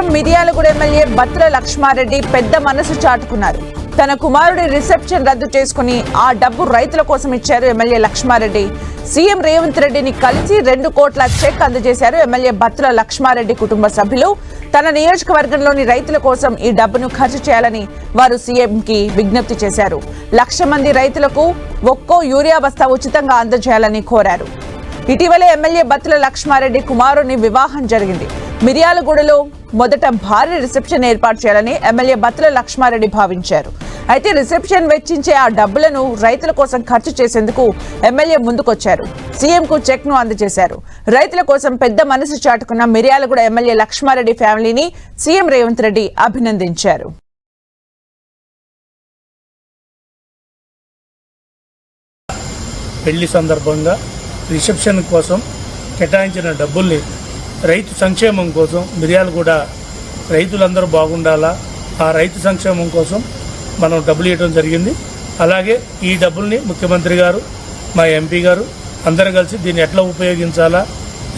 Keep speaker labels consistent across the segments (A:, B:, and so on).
A: MLA Battula Lakshma Reddy పెద్ద మనసు చాటుకున్నారు. తన కుమారుడి రిసెప్షన్ రద్దు చేసుకుని ఆ డబ్బు రైతుల కోసం ఇచ్చారు ఎమ్మెల్యే లక్ష్మారెడ్డి. సీఎం రేవంత్ రెడ్డిని కలిసి రెండు కోట్ల చెక్ అందజేశారు ఎమ్మెల్యే బత్తుల లక్ష్మారెడ్డి కుటుంబ సభ్యులు. తన నియోజకవర్గంలోని రైతుల కోసం ఈ డబ్బును ఖర్చు చేయాలని వారు సీఎంకి విజ్ఞప్తి చేశారు. లక్ష మంది రైతులకు ఒక్కో యూరియా బస్తా ఉచితంగా అందజేయాలని కోరారు. ఇటీవలే ఎమ్మెల్యే బత్తుల లక్ష్మారెడ్డి కుమారుని వివాహం జరిగింది. మిర్యాలగూడలో మొదట భారీ రిసెప్షన్ ఏర్పాటు చేయాలని ఎమ్మెల్యే బత్తుల లక్ష్మారెడ్డి భావించారు. అయితే రిసెప్షన్ వెచ్చించే ఆ డబ్బులను రైతుల కోసం ఖర్చు చేసేందుకు ఎమ్మెల్యే ముందుకొచ్చారు. సీఎంకు చెక్ను అందజేశారు. రైతుల కోసం పెద్ద మనసు చాటుకున్న మిర్యాలగూడ ఎమ్మెల్యే లక్ష్మారెడ్డి ఫ్యామిలీని సీఎం రేవంత్ రెడ్డి అభినందించారు.
B: పెళ్ళి సందర్భంగా రిసెప్షన్ కోసం కేటాయించిన డబ్బుల్ని రైతు సంక్షేమం కోసం మిరియాలు కూడా రైతులందరూ బాగుండాలా? ఆ రైతు సంక్షేమం కోసం మనం డబ్బులు ఇవ్వడం జరిగింది. అలాగే ఈ డబ్బుల్ని ముఖ్యమంత్రి గారు మా ఎంపీ గారు అందరం కలిసి దీన్ని ఎట్లా ఉపయోగించాలా?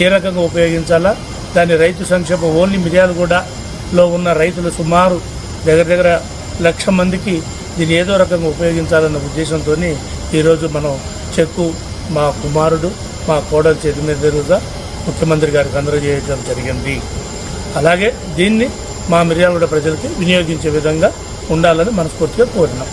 B: ఏ రకంగా ఉపయోగించాలా? దాని రైతు సంక్షేమం ఓన్లీ మిర్యాలగూడలో ఉన్న రైతులు సుమారు దగ్గర దగ్గర లక్ష మందికి దీన్ని ఏదో రకంగా ఉపయోగించాలన్న ఉద్దేశంతో ఈరోజు మనం చెక్కు మా కుమారుడు మా కోడలు చేతి మీద ముఖ్యమంత్రి గారికి అందజేయడం జరిగింది. అలాగే దీన్ని మా మిర్యాలగూడ ప్రజలకి వినియోగించే విధంగా ఉండాలని మనస్ఫూర్తిగా కోరినాం.